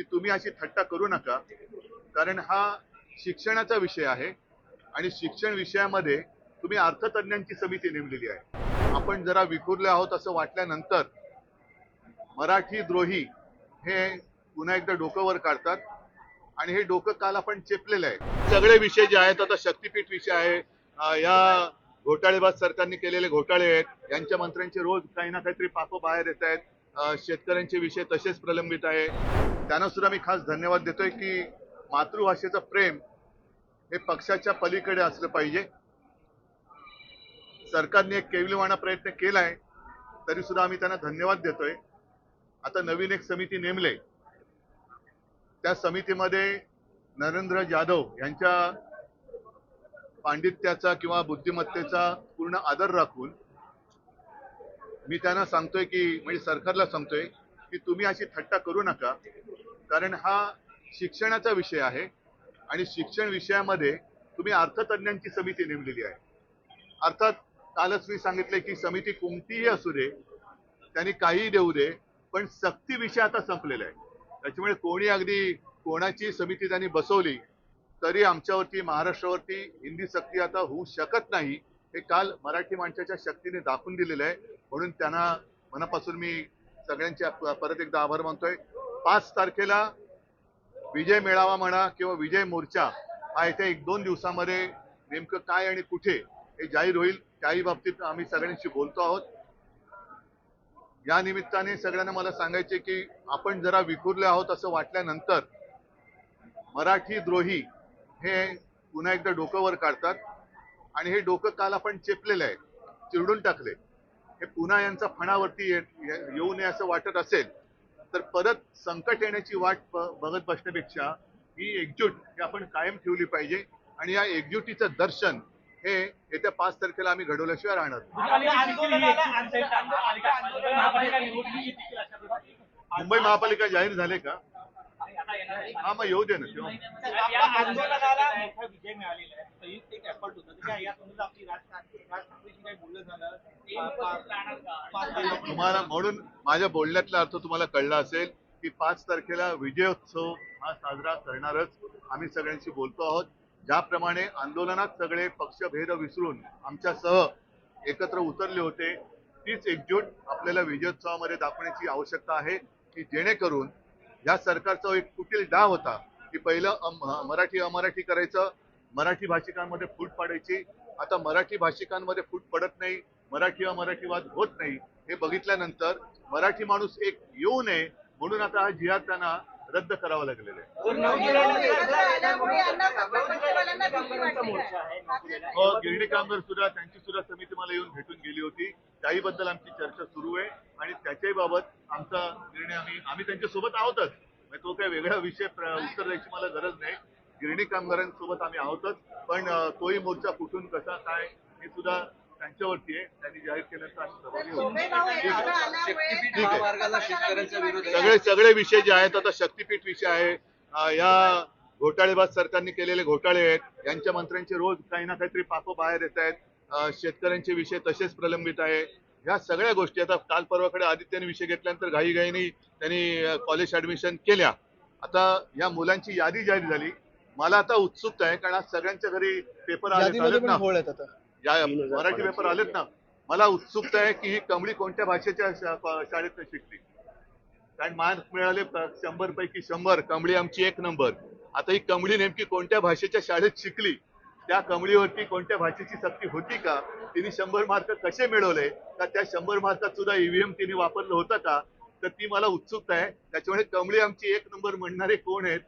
की तुम्ही अशी थट्टा करू नका. कारण हा शिक्षणाचा विषय आहे आणि शिक्षण विषयामध्ये तुम्ही अर्थतज्ञांची समिती नेमलेली आहे. आपण जरा विखुरले आहोत असं वाटल्यानंतर मराठी द्रोही हे पुन्हा एकदा डोकं वर काढतात आणि हे डोकं काल आपण चेपलेलं आहे. सगळे विषय जे आहेत आता शक्तीपीठ विषय आहे. या घोटाळेबाज सरकारने केलेले घोटाळे आहेत. यांच्या मंत्र्यांचे रोज काही ना काहीतरी पाप बाहेर येत आहेत. शेतकऱ्यांचे विषय तसेच प्रलंबित आहे. त्यांना सुद्धा मी खास धन्यवाद देतोय की मातृभाषेचं प्रेम हे पक्षाच्या पलीकडे असलं पाहिजे. सरकारने एक केविलवाणा प्रयत्न केलाय तरी सुद्धा आम्ही त्यांना धन्यवाद देतोय. आता नवीन एक समिती नेमले. त्या समितीमध्ये नरेंद्र जाधव यांच्या पांडित्याचा किंवा बुद्धिमत्तेचा पूर्ण आदर राखून मी त्यांना सांगतोय की म्हणजे सरकारला सांगतोय की तुम्ही अशी थट्टा करू नका. कारण हा शिक्षणाचा विषय आहे आणि शिक्षण विषयामध्ये तुम्ही अर्थतज्ञांची समिती नेमलेली आहे. अर्थात कालच मी सांगितले की समिती कोणतीही असू दे त्यांनी काहीही देऊ दे पण सक्ती विषय आता संपलेला आहे. त्याच्यामुळे कोणी अगदी कोणाची समिती त्यांनी बसवली तरी आमच्यावरती महाराष्ट्रावरती हिंदी सक्ती आता होऊ शकत नाही हे काल मराठी माणसाच्या शक्तीने दाखवून दिलेलं आहे. म्हणून त्यांना मनापासून मी सगळ्यांचे परत एकदा आभार मानतोय. पाच तारखेला विजय मेळावा म्हणा किंवा विजय मोर्चा हा येत्या एक दोन दिवसामध्ये नेमकं काय आणि कुठे हे जाहीर होईल त्याही बाबतीत आम्ही सगळ्यांशी बोलतो आहोत. या निमित्ताने सगळ्यांना मला सांगायचे की आपण जरा विखुरले आहोत असं वाटल्यानंतर मराठी द्रोही हे पुन्हा एकदा डोकं वर काढतात आणि हे डोकं काल आपण चेपलेलं आहे चिरडून टाकले हे पुन्हा यांचा फणावरती येऊ नये असं वाटत असेल तर परत संकट येण्याची वाट बघत बसण्यापेक्षा ही एकजूट ही आपण कायम ठेवली पाहिजे आणि या एकजुटीचं दर्शन हे येत्या पाच तारखेला आम्ही घडवल्याशिवाय राहणार. मुंबई महापालिका जाहीर झाले का हा मग येऊ दे ना. तेव्हा. या आंदोलनाला मोठा विजय मिळालेला आहे. संयुक्त एक एफर्ट होतं. तर काय या संदर्भात आपली राज राज ठाकरेशी काही बोलणं झालं. पा- पा- पाच तारखेला- तुम्हाला म्हणून माझ्या बोलण्यातला अर्थ तुम्हाला कळला असेल की पाच तारखेला विजयोत्सव हा साजरा करणारच आम्ही सगळ्यांशी बोलतो आहोत. ज्याप्रमाणे आंदोलनात सगळे पक्षभेद विसरून आमच्यासह एकत्र उतरले होते तीच एकजूट आपल्याला विजयोत्सवामध्ये दाखवण्याची आवश्यकता आहे की जेणेकरून या सरकारचा एक कुटील डाव होता की पहिलं अम- मराठी अमराठी करायचं मराठी भाषिकांमध्ये फूट पाडायची. आता मराठी भाषिकांमध्ये फूट पडत नाही मराठी अमराठीवाद होत नाही हे बघितल्यानंतर मराठी माणूस एक येऊ नये म्हणून आता हा जिहाद त्यांना रद्द करावा लागलेला आहे. हो गिरणी कामगार सुद्धा त्यांची सुद्धा समिती मला येऊन भेटून गेली होती. त्याही बद्दल आमची चर्चा सुरू आहे आणि त्याच्याही बाबत आमचा निर्णय आम्ही आम्ही त्यांच्यासोबत आहोतच. म्हणजे तो काही वेगळा विषय उत्तर द्यायची मला गरज नाही. गिरणी कामगारांसोबत आम्ही आहोतच. पण तोही मोर्चा कुठून कसा काय हे सुद्धा त्यांच्यावरती आहे. त्यांनी जाहीर विरोध आहे. सगळे सगळे विषय जे आहेत आता शक्तीपीठ विषय आहे. या घोटाळेबाज सरकारने केलेले घोटाळे आहेत. यांच्या मंत्र्यांचे रोज काही ना काहीतरी पापं बाहेर येत आहेत. शेतकऱ्यांचे विषय तसेच प्रलंबित आहे. ह्या सगळ्या गोष्टी आता काल परवाकडे आदित्यने विषय घेतल्यानंतर घाईघाईने त्यांनी कॉलेज ऍडमिशन केल्या. आता या मुलांची यादी जाहीर झाली. मला आता उत्सुकता आहे कारण आज सगळ्यांच्या घरी पेपर आलेत पण ना. मराठी पेपर आलेत ना. मला उत्सुकता आहे की ही कमळी कोणत्या भाषेच्या शाळेत शिकली. कारण मार्क्स मिळाले शंभर पैकी शंभर. कमळी आमची एक नंबर. आता ही कमळी नेमकी कोणत्या भाषेच्या शाळेत शिकली? त्या कमळीवरती कोणत्या भाषेची सक्ती होती का? तिने शंभर मार्क कसे मिळवले? का त्या शंभर मार्कात सुद्धा ईव्हीएम तिने वापरलं होतं का? तर ती मला उत्सुकता आहे. त्याच्यामुळे कमळी आमची एक नंबर म्हणणारे कोण आहेत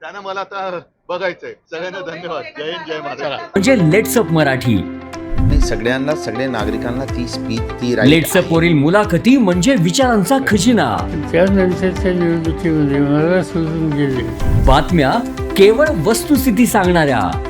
त्यांना मला आता बघायचंय. सगळ्यांना धन्यवाद. जय हिंद जय महाराष्ट्र. म्हणजे लेट्सअप मराठी. नाही सगळ्यांना सगळ्या नागरिकांना ती स्पीच ती right लेट्सअप आहे. वरील मुलाखती म्हणजे विचारांचा खजिना. त्यानंतरच्या निवडणुकीमध्ये मला सोडून गेले. बातम्या केवळ वस्तुस्थिती सांगणाऱ्या.